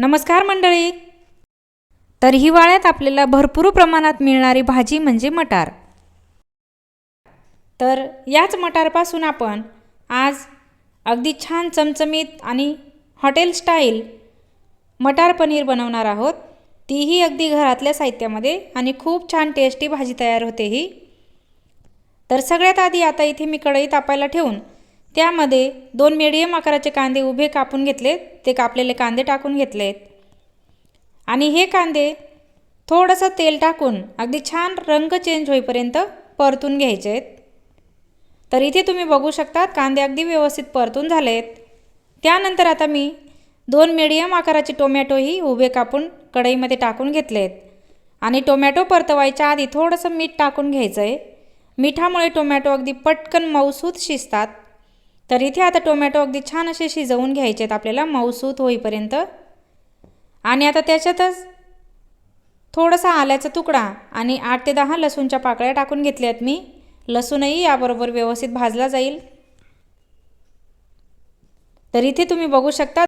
नमस्कार मंडळी. तर हिवाळ्यात आपल्याला भरपूर प्रमाणात मिळणारी भाजी म्हणजे मटार. तर याच मटारपासून आपण आज अगदी छान चमचमीत आणि हॉटेल स्टाईल मटार पनीर बनवणार आहोत. तीही अगदी घरातल्या साहित्यामध्ये आणि खूप छान टेस्टी भाजी तयार होते ही. तर सगळ्यात आधी आता इथे मी कढई तापायला ठेवून त्यामध्ये दोन मिडियम आकाराचे कांदे उभे कापून घेतलेत. ते कापलेले कांदे टाकून घेतलेत. आणि हे कांदे थोडंसं तेल टाकून अगदी छान रंग चेंज होईपर्यंत परतून घ्यायचे आहेत तर इथे तुम्ही बघू शकता कांदे अगदी व्यवस्थित परतून झालेत. त्यानंतर आता मी दोन मिडियम आकाराचे टोमॅटोही उभे कापून कढईमध्ये टाकून घेतलेत. आणि टोमॅटो परतवायच्या आधी थोडंसं मीठ टाकून घ्यायचं आहे मिठामुळे टोमॅटो अगदी पटकन मऊसूत शिजतात. तर इथे आता टोमॅटो अगदी छान असे शिजवून घ्यायचे आहेत. आपल्याला मऊसूत होईपर्यंत. आणि आता त्याच्यातच थोडासा आल्याचा तुकडा आणि आठ ते दहा लसूणच्या पाकळ्या टाकून घेतल्या आहेत मी. लसूणही याबरोबर व्यवस्थित भाजला जाईल. तर इथे तुम्ही बघू शकता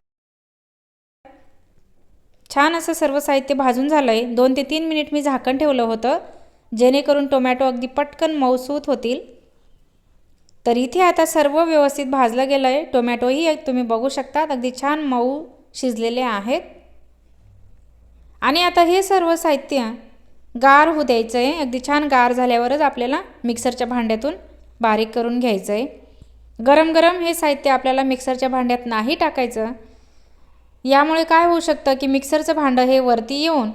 छान असं सर्व साहित्य भाजून झालं आहे दोन ते तीन मिनिट मी झाकण ठेवलं होतं. जेणेकरून टोमॅटो अगदी पटकन मऊसूत होतील. तर इथे आता सर्व व्यवस्थित भाजलं गेलं आहे टोमॅटोही तुम्ही बघू शकता अगदी छान मऊ शिजलेले आहेत. आणि आता हे सर्व साहित्य गार होऊ द्यायचं आहे अगदी छान गार झाल्यावरच आपल्याला मिक्सरच्या भांड्यातून बारीक करून घ्यायचं आहे गरम गरम हे साहित्य आपल्याला मिक्सरच्या भांड्यात नाही टाकायचं. यामुळे काय होऊ शकतं की मिक्सरचं भांडं हे वरती येऊन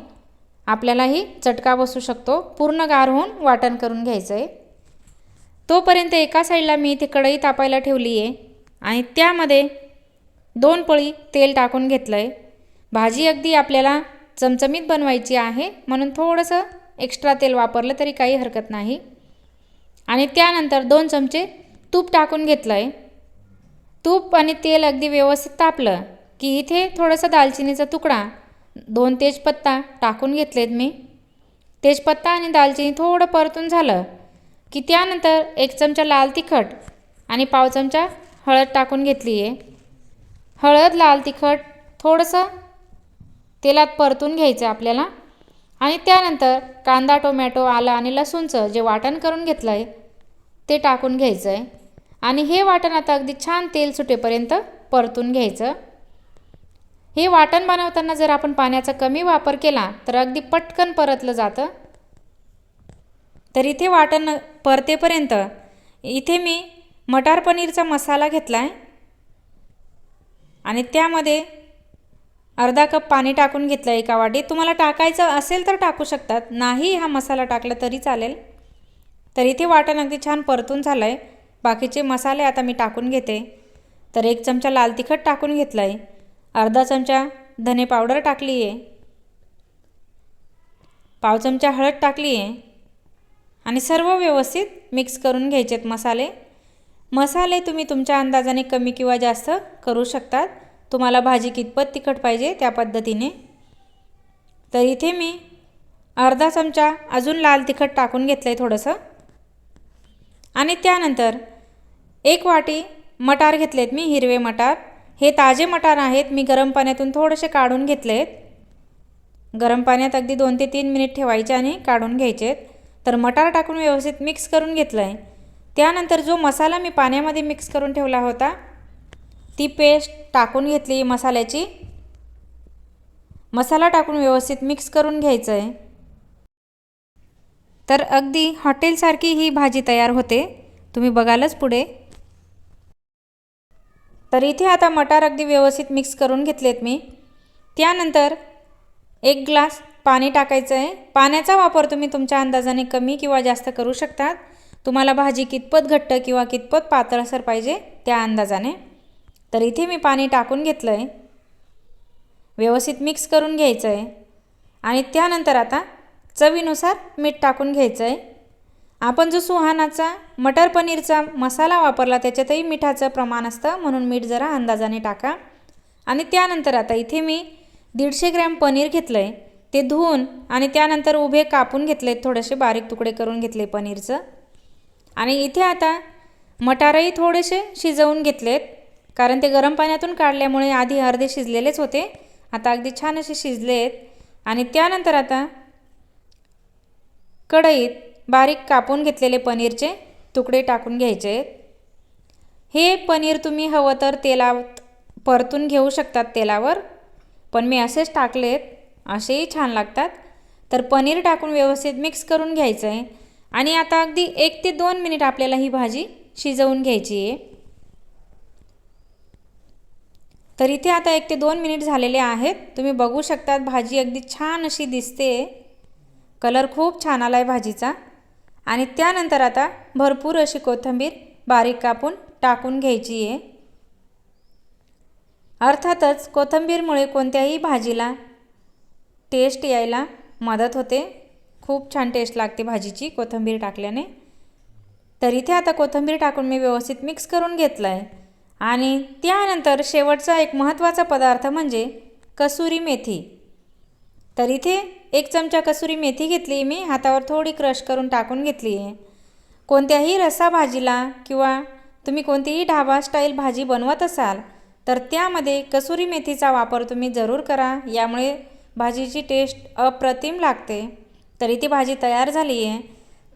आपल्यालाही चटका बसू शकतो. पूर्ण गार होऊन वाटण करून घ्यायचं आहे तोपर्यंत एका साईडला मी इथे कढई तापायला ठेवली आहे आणि त्यामध्ये दोन पळी तेल टाकून घेतलं आहे भाजी अगदी आपल्याला चमचमीत बनवायची आहे म्हणून थोडंसं एक्स्ट्रा तेल वापरलं तरी काही हरकत नाही. आणि त्यानंतर दोन चमचे तूप टाकून घेतलं आहे तूप आणि तेल अगदी व्यवस्थित तापलं की इथे थोडंसं दालचिनीचा तुकडा दोन तेजपत्ता टाकून घेतलेत मी. तेजपत्ता आणि दालचिनी थोडं परतून झालं की त्यानंतर एक चमचा लाल तिखट आणि पाव चमचा हळद टाकून घेतली आहे हळद लाल तिखट थोडंसं तेलात परतून घ्यायचं आपल्याला आणि त्यानंतर कांदा टोमॅटो आलं आणि लसूणचं जे वाटण करून घेतलं आहे ते टाकून घ्यायचं आहे आणि हे वाटण आता अगदी छान तेल सुटेपर्यंत परतून घ्यायचं. हे वाटण बनवताना जर आपण पाण्याचा कमी वापर केला तर अगदी पटकन परतलं जातं. तर इथे वाटण परतेपर्यंत. इथे मी मटार पनीरचा मसाला घेतला आहे आणि त्यामध्ये अर्धा कप पाणी टाकून घेतलं एका वाटीत. तुम्हाला टाकायचं असेल तर टाकू शकतात. नाही हा मसाला टाकला तरी चालेल. तर इथे वाटण अगदी छान परतून झालं आहे बाकीचे मसाले आता मी टाकून घेते. तर एक चमचा लाल तिखट टाकून घेतलं आहे अर्धा चमचा धने पावडर टाकली आहे पाव चमचा हळद टाकली आहे आणि सर्व व्यवस्थित मिक्स करून घ्यायचे आहेत मसाले. मसाले तुम्ही तुमच्या अंदाजाने कमी किंवा जास्त करू शकतात. तुम्हाला भाजी कितपत तिखट पाहिजे त्या पद्धतीने. तर इथे मी अर्धा चमचा अजून लाल तिखट टाकून घेतलं आहे थोडंसं. आणि त्यानंतर एक वाटी मटार घेतलेत मी हिरवे मटार. हे ताजे मटार आहेत मी गरम पाण्यातून थोडेसे काढून घेतले आहेत गरम पाण्यात अगदी दोन ते तीन मिनिट ठेवायचे आणि काढून घ्यायचे आहेत तर मटार टाकून व्यवस्थित मिक्स करून घेतलं आहे त्यानंतर जो मसाला मी पाण्यामध्ये मिक्स करून ठेवला होता ती पेस्ट टाकून घेतली मसाल्याची. मसाला टाकून व्यवस्थित मिक्स करून घ्यायचं आहे तर अगदी हॉटेलसारखी ही भाजी तयार होते. तुम्ही बघालच पुढे. तर इथे आता मटार अगदी व्यवस्थित मिक्स करून घेतलेत मी. त्यानंतर एक ग्लास पाणी टाकायचं आहे पाण्याचा वापर तुम्ही तुमच्या अंदाजाने कमी किंवा जास्त करू शकतात. तुम्हाला भाजी कितपत घट्ट किंवा कितपत पातळसर पाहिजे त्या अंदाजाने. तर इथे मी पाणी टाकून घेतलं आहे व्यवस्थित मिक्स करून घ्यायचं आहे आणि त्यानंतर आता चवीनुसार मीठ टाकून घ्यायचं आहे आपण जो सुहानाचा मटर पनीरचा मसाला वापरला त्याच्यातही मिठाचं प्रमाण असतं म्हणून मीठ जरा अंदाजाने टाका. आणि त्यानंतर आता इथे मी दीडशे ग्रॅम पनीर घेतलं आहे ते धुवून आणि त्यानंतर उभे कापून घेतले थोडेसे बारीक तुकडे करून घेतले पनीरचं. आणि इथे आता मटारही थोडेसे शिजवून घेतलेत कारण ते गरम पाण्यातून काढल्यामुळे आधी अर्धे शिजलेलेच होते. आता अगदी छान असे शिजले आहेत आणि त्यानंतर आता कढईत बारीक कापून घेतलेले पनीरचे तुकडे टाकून घ्यायचे. आहेत हे पनीर तुम्ही हवं तर तेलात परतून घेऊ शकतात तेलावर. पण मी असेच टाकलेत असेही छान लागतात. तर पनीर टाकून व्यवस्थित मिक्स करून घ्यायचं आहे आणि आता अगदी एक ते दोन मिनिट आपल्याला ही भाजी शिजवून घ्यायची आहे. तर इथे आता एक ते दोन मिनिट झालेले आहेत. तुम्ही बघू शकतात भाजी अगदी छान अशी दिसते. कलर खूप छान आला आहे भाजीचा. आणि त्यानंतर आता भरपूर अशी कोथिंबीर बारीक कापून टाकून घ्यायची आहे. अर्थातच कोथिंबीरमुळे कोणत्याही भाजीला टेस्ट यायला मदत होते. खूप छान टेस्ट लागते भाजीची कोथिंबीर टाकल्याने. तर इथे आता कोथिंबीर टाकून मी व्यवस्थित मिक्स करून घेतलं आहे आणि त्यानंतर शेवटचा एक महत्त्वाचा पदार्थ म्हणजे कसुरी मेथी. तर इथे एक चमचा कसुरी मेथी घेतली मी हातावर थोडी क्रश करून टाकून घेतली आहे. कोणत्याही रस्सा भाजीला किंवा तुम्ही कोणतीही ढाबा स्टाईल भाजी बनवत असाल तर त्यामध्ये कसुरी मेथीचा वापर तुम्ही जरूर करा. यामुळे भाजीची टेस्ट अप्रतिम लागते. तरी ती भाजी तयार झाली आहे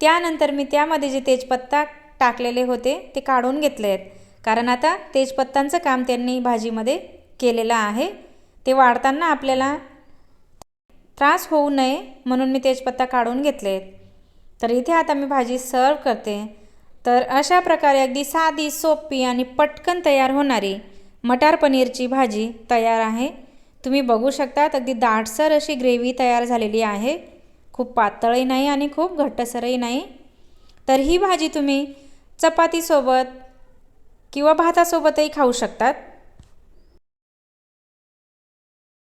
त्यानंतर मी त्यामध्ये जे तेजपत्ता टाकलेले होते ते काढून घेतले आहेत कारण आता तेजपत्तांचं काम त्यांनी भाजीमध्ये केलेलं आहे. ते वाढताना आपल्याला त्रास होऊ नये म्हणून मी तेजपत्ता काढून घेतले आहेत तर इथे आता मी भाजी सर्व करते. तर अशा प्रकारे अगदी साधी सोपी आणि पटकन तयार होणारी मटार पनीरची भाजी तयार आहे. तुम्ही बघू शकतात अगदी दाटसर अशी ग्रेव्ही तयार झालेली आहे. खूप पातळही नाही आणि खूप घट्टसरही नाही. तर ही भाजी तुम्ही चपातीसोबत किंवा भातासोबतही खाऊ शकतात.